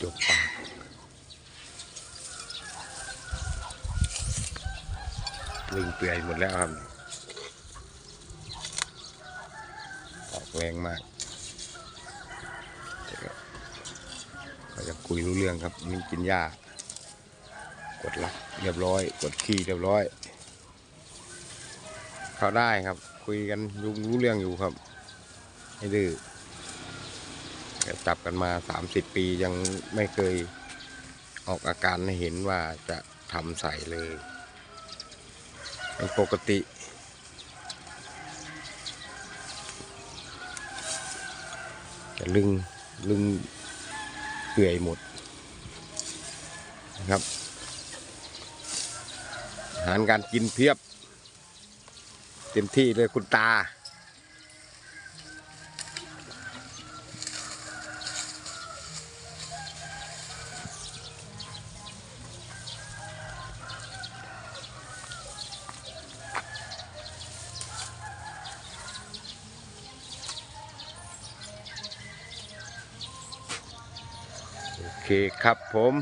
จุกปากวิ่งเปื่อยหมดแล้วครับ ออกแรงมากแต่ก็จะคุยรู้เรื่องครับนี่กินหญ้ากดลักเรียบร้อย กดขี้เรียบร้อย เขาได้ครับ คุยกันรู้รู้เรื่องอยู่ครับไม่ดื้อ จับกันมาสามสิบปียังไม่เคยออกอาการให้เห็นว่าจะทำใส่เลยเป็นปกติ จะลึงลึงเปื่อยหมดนะครับ อาหารการกินเพียบ เต็มที่เลยคุณตา โอเคครับผม